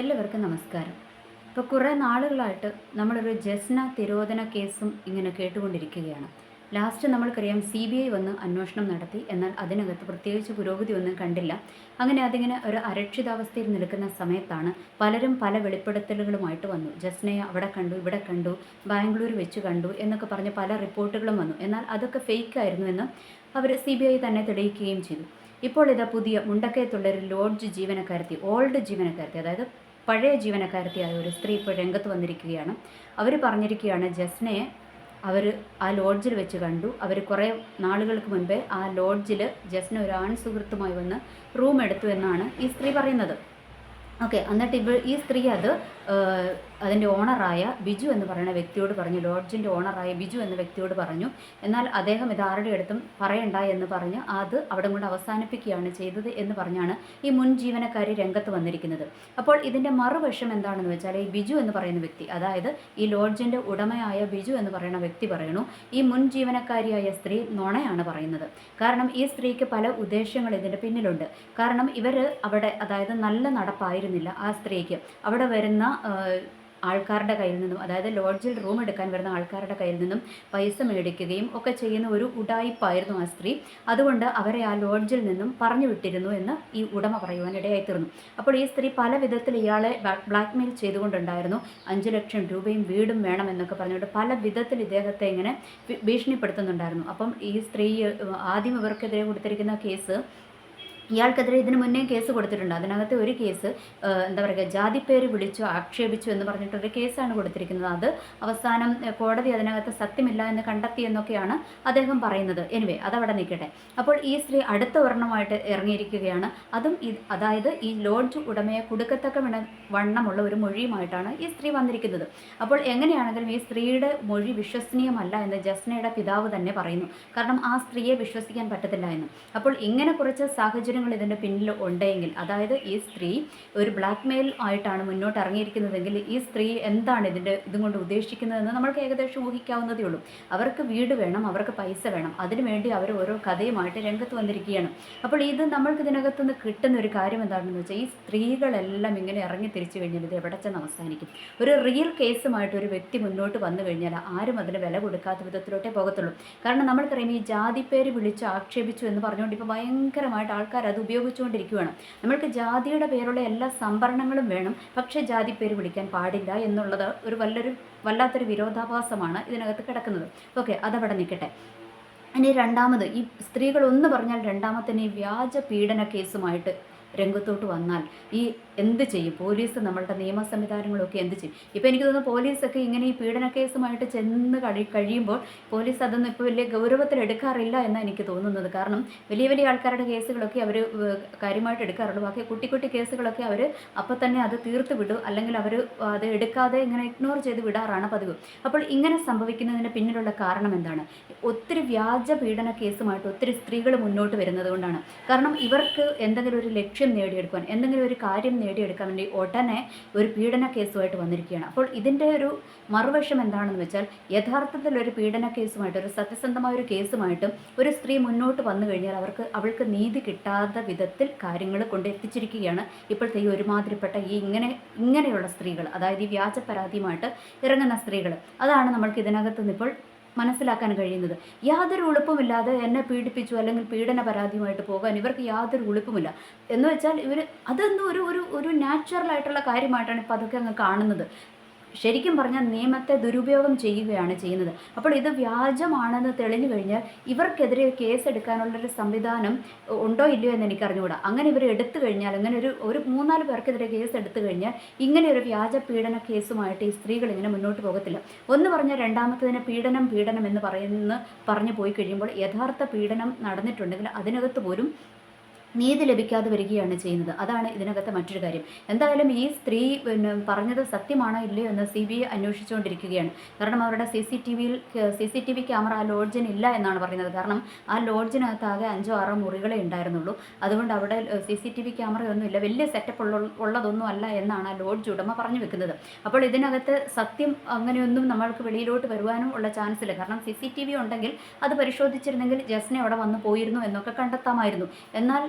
എല്ലാവർക്കും നമസ്കാരം. ഇപ്പോൾ കുറേ നാളുകളായിട്ട് നമ്മളൊരു ജസ്ന തിരോധന കേസും ഇങ്ങനെ കേട്ടുകൊണ്ടിരിക്കുകയാണ്. ലാസ്റ്റ് നമ്മൾക്കറിയാം സി ബി ഐ വന്ന് അന്വേഷണം നടത്തി. എന്നാൽ അതിനകത്ത് പ്രത്യേകിച്ച് പുരോഗതി ഒന്നും കണ്ടില്ല. അങ്ങനെ അതിങ്ങനെ ഒരു അരക്ഷിതാവസ്ഥയിൽ നിൽക്കുന്ന സമയത്താണ് പലരും പല വെളിപ്പെടുത്തലുകളുമായിട്ട് വന്നു. ജസ്നയെ അവിടെ കണ്ടു ഇവിടെ കണ്ടു ബാംഗ്ലൂർ വെച്ച് കണ്ടു എന്നൊക്കെ പറഞ്ഞ് പല റിപ്പോർട്ടുകളും വന്നു. എന്നാൽ അതൊക്കെ ഫേക്ക് ആയിരുന്നു എന്ന് അവർ സി ബി ഐ തന്നെ തെളിയിക്കുകയും ചെയ്തു. ഇപ്പോൾ ഇതാ പുതിയ മുണ്ടക്കയത്തുള്ള ഒരു ലോഡ്ജ് ജീവനക്കാരത്തി ഓൾഡ് ജീവനക്കാരത്തി. അതായത് പഴയ ജീവനക്കാരത്തിയായ ഒരു സ്ത്രീ ഇപ്പോൾ രംഗത്ത് വന്നിരിക്കുകയാണ്. അവർ പറഞ്ഞിരിക്കുകയാണ് ജസ്നയെ അവർ ആ ലോഡ്ജിൽ വെച്ച് കണ്ടു. അവർ കുറേ നാളുകൾക്ക് മുൻപേ ആ ലോഡ്ജിൽ ജസ്ന ഒരു ആൺ സുഹൃത്തുമായി വന്ന് റൂം എടുത്തു എന്നാണ് ഈ സ്ത്രീ പറയുന്നത്. ഓക്കെ എന്നിട്ട് ഇവ ഈ സ്ത്രീ അത് അതിന്റെ ഓണറായ ബിജു എന്ന് പറയുന്ന വ്യക്തിയോട് പറഞ്ഞു ലോഡ്ജിന്റെ ഓണറായ ബിജു എന്ന വ്യക്തിയോട് പറഞ്ഞു എന്നാൽ അദ്ദേഹം ഇത് ആരുടെ അടുത്തും പറയണ്ട എന്ന് പറഞ്ഞ് അത് അവിടെ കൊണ്ട് അവസാനിപ്പിക്കുകയാണ് ചെയ്തത് എന്ന് പറഞ്ഞാണ് ഈ മുൻ ജീവനക്കാരി രംഗത്ത് വന്നിരിക്കുന്നത്. അപ്പോൾ ഇതിന്റെ മറുവശം എന്താണെന്ന് വെച്ചാൽ ഈ ബിജു എന്ന് പറയുന്ന വ്യക്തി അതായത് ഈ ലോഡ്ജിന്റെ ഉടമയായ ബിജു എന്ന് പറയുന്ന വ്യക്തി പറയണു ഈ മുൻ ജീവനക്കാരിയായ സ്ത്രീ നുണയാണ് പറയുന്നത്. കാരണം ഈ സ്ത്രീക്ക് പല ഉദ്ദേശങ്ങൾ ഇതിന്റെ പിന്നിലുണ്ട്. കാരണം ഇവർ അവിടെ അതായത് നല്ല നടപ്പായിരുന്നില്ല ആ സ്ത്രീക്ക്. അവിടെ വരുന്ന ആൾക്കാരുടെ കയ്യിൽ നിന്നും അതായത് ലോഡ്ജിൽ റൂം എടുക്കാൻ വരുന്ന ആൾക്കാരുടെ കയ്യിൽ നിന്നും പൈസ മേടിക്കുകയും ഒക്കെ ചെയ്യുന്ന ഒരു ഉടായിപ്പായിരുന്നു ആ സ്ത്രീ. അതുകൊണ്ട് അവരെ ആ ലോഡ്ജിൽ നിന്നും പറഞ്ഞു വിട്ടിരുന്നു എന്ന് ഈ ഉടമ പറയുവാനിടയായി തീർന്നു. അപ്പോൾ ഈ സ്ത്രീ പല വിധത്തിൽ ഇയാളെ ബ്ലാക്ക്മെയിൽ ചെയ്തുകൊണ്ടുണ്ടായിരുന്നു. അഞ്ച് ലക്ഷം രൂപയും വീടും വേണം എന്നൊക്കെ പറഞ്ഞുകൊണ്ട് പല വിധത്തിൽ ഇദ്ദേഹത്തെ ഇങ്ങനെ ഭീഷണിപ്പെടുത്തുന്നുണ്ടായിരുന്നു. അപ്പം ഈ സ്ത്രീ ആദ്യം ഇവർക്കെതിരെ കൊടുത്തിരിക്കുന്ന കേസ് ഇയാൾക്കെതിരെ ഇതിനു മുന്നേ കേസ് കൊടുത്തിട്ടുണ്ട്. അതിനകത്ത് ഒരു കേസ് എന്താ പറയുക ജാതിപ്പേര് വിളിച്ചു ആക്ഷേപിച്ചു എന്ന് പറഞ്ഞിട്ടൊരു കേസാണ് കൊടുത്തിരിക്കുന്നത്. അത് അവസാനം കോടതി അതിനകത്ത് സത്യമില്ല എന്ന് കണ്ടെത്തി എന്നൊക്കെയാണ് അദ്ദേഹം പറയുന്നത്. എനിവേ അതവിടെ നിൽക്കട്ടെ. അപ്പോൾ ഈ സ്ത്രീ അടുത്ത ഒരെണ്ണമായിട്ട് ഇറങ്ങിയിരിക്കുകയാണ്. അതും അതായത് ഈ ലോഡ്ജ് ഉടമയെ കൊടുക്കത്തക്ക വണ്ണമുള്ള ഒരു മൊഴിയുമായിട്ടാണ് ഈ സ്ത്രീ വന്നിരിക്കുന്നത്. അപ്പോൾ എങ്ങനെയാണെങ്കിലും ഈ സ്ത്രീയുടെ മൊഴി വിശ്വസനീയമല്ല എന്ന് ജസ്നയുടെ പിതാവ് തന്നെ പറയുന്നു. കാരണം ആ സ്ത്രീയെ വിശ്വസിക്കാൻ പറ്റത്തില്ല എന്ന്. അപ്പോൾ ഇങ്ങനെ കുറച്ച് സാഹചര്യങ്ങൾ ഇതിന്റെ പിന്നിൽ ഉണ്ടെങ്കിൽ അതായത് ഈ സ്ത്രീ ഒരു ബ്ലാക്ക് മെയിൽ ആയിട്ടാണ് മുന്നോട്ട് ഇറങ്ങിയിരിക്കുന്നതെങ്കിൽ ഈ സ്ത്രീ എന്താണ് ഇതിന്റെ ഇതും കൊണ്ട് ഉദ്ദേശിക്കുന്നതെന്ന് നമ്മൾക്ക് ഏകദേശം ഊഹിക്കാവുന്നതേ ഉള്ളൂ. അവർക്ക് വീട് വേണം അവർക്ക് പൈസ വേണം. അതിനുവേണ്ടി അവർ ഓരോ കഥയുമായിട്ട് രംഗത്ത് വന്നിരിക്കുകയാണ്. അപ്പോൾ ഇത് നമ്മൾക്ക് ഇതിനകത്തു നിന്ന് കിട്ടുന്ന ഒരു കാര്യം എന്താണെന്ന് വെച്ചാൽ ഈ സ്ത്രീകളെല്ലാം ഇങ്ങനെ ഇറങ്ങി തിരിച്ചു കഴിഞ്ഞാൽ ഇത് എവിടെ ചെന്ന് അവസാനിക്കും. ഒരു റിയൽ കേസുമായിട്ട് ഒരു വ്യക്തി മുന്നോട്ട് വന്നു കഴിഞ്ഞാൽ ആരും അതിന് വില കൊടുക്കാത്ത വിധത്തിലോട്ടേ പോകത്തുള്ളൂ. കാരണം നമ്മൾക്കറിയാം ഈ ജാതിപ്പേര് വിളിച്ച് ആക്ഷേപിച്ചു എന്ന് പറഞ്ഞുകൊണ്ട് ഇപ്പോൾ ഭയങ്കരമായിട്ട് ആൾക്കാർ അത് ഉപയോഗിച്ചുകൊണ്ടിരിക്കുകയാണ് നമ്മൾക്ക് ജാതിയുടെ പേരുള്ള എല്ലാ സംവരണങ്ങളും വേണം. പക്ഷേ ജാതി പേര് വിളിക്കാൻ പാടില്ല എന്നുള്ളത് ഒരു വല്ലൊരു വല്ലാത്തൊരു വിരോധാഭാസമാണ് ഇതിനകത്ത് കിടക്കുന്നത്. ഓക്കെ അതവിടെ നിൽക്കട്ടെ. ഇനി രണ്ടാമത് ഈ സ്ത്രീകൾ ഒന്ന് പറഞ്ഞാൽ രണ്ടാമത്തെ ഈ വ്യാജ പീഡന കേസുമായിട്ട് രംഗത്തോട്ട് വന്നാൽ ഈ എന്ത് ചെയ്യും? പോലീസ് നമ്മളുടെ നിയമ സംവിധാനങ്ങളൊക്കെ എന്ത് ചെയ്യും? ഇപ്പോൾ എനിക്ക് തോന്നുന്നു പോലീസൊക്കെ ഇങ്ങനെ ഈ പീഡന കേസുമായിട്ട് ചെന്ന് കഴി കഴിയുമ്പോൾ പോലീസ് അതൊന്നും ഇപ്പോൾ വലിയ ഗൗരവത്തിൽ എടുക്കാറില്ല എന്നാണ് എനിക്ക് തോന്നുന്നത്. കാരണം വലിയ വലിയ ആൾക്കാരുടെ കേസുകളൊക്കെ അവർ കാര്യമായിട്ട് എടുക്കാറുള്ളൂ. ബാക്കി കുട്ടി കുട്ടി കേസുകളൊക്കെ അവർ അപ്പോൾ തന്നെ അത് തീർത്ത് വിടും. അല്ലെങ്കിൽ അവർ അത് എടുക്കാതെ ഇങ്ങനെ ഇഗ്നോർ ചെയ്ത് വിടാറാണ് പതിവ്. അപ്പോൾ ഇങ്ങനെ സംഭവിക്കുന്നതിന് പിന്നിലുള്ള കാരണം എന്താണ്? ഒത്തിരി വ്യാജ പീഡന കേസുമായിട്ട് ഒത്തിരി സ്ത്രീകൾ മുന്നോട്ട് വരുന്നത് കൊണ്ടാണ്. കാരണം ഇവർക്ക് എന്തെങ്കിലും ഒരു ലക്ഷ്യം നേടിയെടുക്കാൻ എന്തെങ്കിലും ഒരു കാര്യം നേടിയെടുക്കാൻ വേണ്ടി ഉടനെ ഒരു പീഡന കേസുമായിട്ട് വന്നിരിക്കുകയാണ്. അപ്പോൾ ഇതിന്റെ ഒരു മറുവശം എന്താണെന്ന് വെച്ചാൽ യഥാർത്ഥത്തിൽ ഒരു പീഡന കേസുമായിട്ട് ഒരു സത്യസന്ധമായ ഒരു കേസുമായിട്ടും ഒരു സ്ത്രീ മുന്നോട്ട് വന്നു കഴിഞ്ഞാൽ അവർക്ക് അവൾക്ക് നീതി കിട്ടാത്ത വിധത്തിൽ കാര്യങ്ങൾ കൊണ്ട് എത്തിച്ചിരിക്കുകയാണ്. ഇപ്പോഴത്തെ ഈ ഒരുമാതിരിപ്പെട്ട ഈ ഇങ്ങനെ ഇങ്ങനെയുള്ള സ്ത്രീകൾ അതായത് ഈ വ്യാജ പരാതിയുമായിട്ട് ഇറങ്ങുന്ന സ്ത്രീകൾ അതാണ് നമ്മൾക്ക് ഇതിനകത്ത് നിന്ന് ഇപ്പോൾ മനസ്സിലാക്കാൻ കഴിയുന്നത്. യാതൊരു ഉളുപ്പുമില്ലാതെ എന്നെ പീഡിപ്പിച്ചു അല്ലെങ്കിൽ പീഡന പരാതിയുമായിട്ട് പോകാൻ ഇവർക്ക് യാതൊരു ഉളുപ്പുമില്ല. എന്ന് വെച്ചാൽ ഇവർ അതൊന്നും ഒരു ഒരു ഒരു നാച്ചുറൽ ആയിട്ടുള്ള കാര്യമായിട്ടാണ് ഇപ്പോൾ അതൊക്കെ അങ്ങ് കാണുന്നത്. ശരിക്കും പറഞ്ഞാൽ നിയമത്തെ ദുരുപയോഗം ചെയ്യുകയാണ് ചെയ്യുന്നത്. അപ്പോൾ ഇത് വ്യാജമാണെന്ന് തെളിഞ്ഞു കഴിഞ്ഞാൽ ഇവർക്കെതിരെ കേസ് എടുക്കാനുള്ളൊരു സംവിധാനം ഉണ്ടോ ഇല്ലയോ എന്ന് എനിക്ക് അറിഞ്ഞുകൂടാ അങ്ങനെ ഇവർ എടുത്തു കഴിഞ്ഞാൽ അങ്ങനെ ഒരു ഒരു മൂന്നാൽ പേർക്കെതിരെ കേസ് എടുത്തു കഴിഞ്ഞാൽ ഇങ്ങനെ ഒരു വ്യാജ പീഡന കേസുമായിട്ട് ഈ സ്ത്രീകൾ ഇങ്ങനെ മുന്നോട്ട് പോകത്തില്ല. ഒന്ന് പറഞ്ഞാൽ രണ്ടാമത്തതിന് പീഡനം പീഡനം എന്ന് പറയുന്ന പറഞ്ഞു പോയി കഴിയുമ്പോൾ യഥാർത്ഥ പീഡനം നടന്നിട്ടുണ്ടെങ്കിൽ അതിനകത്ത് പോലും നീതി ലഭിക്കാതെ വരികയാണ് ചെയ്യുന്നത്. അതാണ് ഇതിനകത്തെ മറ്റൊരു കാര്യം. എന്തായാലും ഈ സ്ത്രീ പിന്നെ പറഞ്ഞത് സത്യമാണോ ഇല്ലയോ എന്ന് സി ബി ഐ അന്വേഷിച്ചുകൊണ്ടിരിക്കുകയാണ്. കാരണം അവരുടെ സി സി ടി വിയിൽ C C T V camera ആ ലോഡ്ജിന് ഇല്ല എന്നാണ് പറയുന്നത്. കാരണം ആ ലോഡ്ജിനകത്ത് ആകെ അഞ്ചോ ആറോ മുറികളെ ഉണ്ടായിരുന്നുള്ളൂ. അതുകൊണ്ട് അവിടെ സി സി ടി വി ക്യാമറയൊന്നും ഇല്ല. വലിയ സെറ്റപ്പ് ഉള്ള ഉള്ളതൊന്നും അല്ല എന്നാണ് ആ ലോഡ്ജ് ഉടമ പറഞ്ഞു വെക്കുന്നത്. അപ്പോൾ ഇതിനകത്ത് സത്യം അങ്ങനെയൊന്നും നമ്മൾക്ക് വെളിയിലോട്ട് വരുവാനും ഉള്ള ചാൻസ് ഇല്ല കാരണം സി സി ടി വി ഉണ്ടെങ്കിൽ അത് പരിശോധിച്ചിരുന്നെങ്കിൽ ജസ്നെ അവിടെ വന്നു പോയിരുന്നു എന്നൊക്കെ കണ്ടെത്താമായിരുന്നു. എന്നാൽ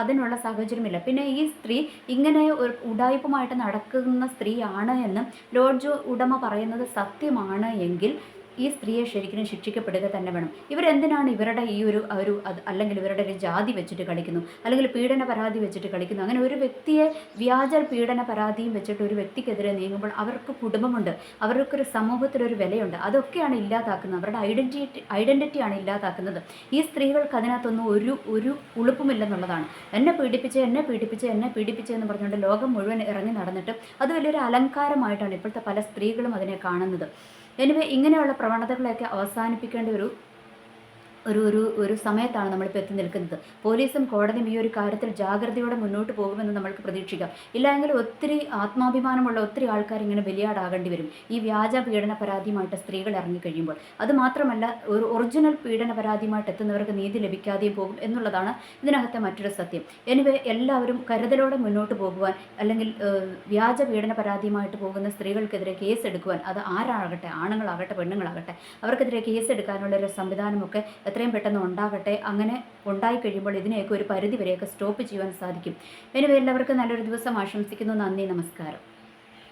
അതിനുള്ള സാഹചര്യമില്ല. പിന്നെ ഈ സ്ത്രീ ഇങ്ങനെ ഒരു ഉടായ്പുമായിട്ട് നടക്കുന്ന സ്ത്രീയാണ് എന്ന് ലോഡ്ജ് ഉടമ പറയുന്നത് സത്യമാണ് എങ്കിൽ ഈ സ്ത്രീയെ ശരിക്കും ശിക്ഷിക്കപ്പെടുക തന്നെ വേണം. ഇവരെന്തിനാണ് ഇവരുടെ ഈ ഒരു ഒരു അല്ലെങ്കിൽ ഇവരുടെ ഒരു ജാതി വെച്ചിട്ട് കളിക്കുന്നു? അല്ലെങ്കിൽ പീഡന പരാതി വെച്ചിട്ട് കളിക്കുന്നു? അങ്ങനെ ഒരു വ്യക്തിയെ വ്യാജ പീഡന പരാതിയും വെച്ചിട്ട് ഒരു വ്യക്തിക്കെതിരെ നീങ്ങുമ്പോൾ അവർക്ക് കുടുംബമുണ്ട്. അവർക്കൊരു സമൂഹത്തിലൊരു വിലയുണ്ട്. അതൊക്കെയാണ് ഇല്ലാതാക്കുന്നത്. അവരുടെ ഐഡന്റിറ്റി ഐഡന്റിറ്റിയാണ് ഇല്ലാതാക്കുന്നത്. ഈ സ്ത്രീകൾക്ക് അതിനകത്തൊന്നും ഒരു ഒരു ഉളുപ്പുമില്ലെന്നുള്ളതാണ്. എന്നെ പീഡിപ്പിച്ച് എന്നെ പീഡിപ്പിച്ച് എന്നെ പീഡിപ്പിച്ച് എന്ന് പറഞ്ഞുകൊണ്ട് ലോകം മുഴുവൻ ഇറങ്ങി നടന്നിട്ട് അത് വലിയൊരു അലങ്കാരമായിട്ടാണ് ഇപ്പോഴത്തെ പല സ്ത്രീകളും അതിനെ കാണുന്നത്. എനിവേ ഇങ്ങനെയുള്ള പ്രവണതകളെയൊക്കെ അവസാനിപ്പിക്കേണ്ട ഒരു ഒരു ഒരു ഒരു സമയത്താണ് നമ്മളിപ്പോൾ എത്തി നിൽക്കുന്നത്. പോലീസും കോടതിയും ഈ ഒരു കാര്യത്തിൽ ജാഗ്രതയോടെ മുന്നോട്ട് പോകുമെന്ന് നമ്മൾക്ക് പ്രതീക്ഷിക്കാം. ഇല്ലെങ്കിൽ ഒത്തിരി ആത്മാഭിമാനമുള്ള ഒത്തിരി ആൾക്കാർ ഇങ്ങനെ ബലിയാടാകേണ്ടി വരും. ഈ വ്യാജ പീഡന പരാതിയുമായിട്ട് സ്ത്രീകൾ ഇറങ്ങിക്കഴിയുമ്പോൾ അത് മാത്രമല്ല ഒരു ഒറിജിനൽ പീഡന പരാതിയുമായിട്ട് എത്തുന്നവർക്ക് നീതി ലഭിക്കാതെയും പോകും എന്നുള്ളതാണ് ഇതിനകത്തെ മറ്റൊരു സത്യം. എനിവേ എല്ലാവരും കരുതലോടെ മുന്നോട്ട് പോകുവാൻ അല്ലെങ്കിൽ വ്യാജ പീഡന പരാതിയുമായിട്ട് പോകുന്ന സ്ത്രീകൾക്കെതിരെ കേസ് എടുക്കുവാൻ അത് ആരാകട്ടെ ആണുങ്ങളാകട്ടെ പെണ്ണുങ്ങളാകട്ടെ അവർക്കെതിരെ കേസ് എടുക്കാനുള്ള ഒരു സംവിധാനമൊക്കെ എത്രയും പെട്ടെന്ന് ഉണ്ടാകട്ടെ അങ്ങനെ ഉണ്ടായി കഴിയുമ്പോൾ ഇതിനെയൊക്കെ ഒരു പരിധി വരെയൊക്കെ സ്റ്റോപ്പ് ചെയ്യുവാൻ സാധിക്കും. എനിവേ എല്ലാവർക്കും നല്ലൊരു ദിവസം ആശംസിക്കുന്നു. നന്ദി നമസ്കാരം.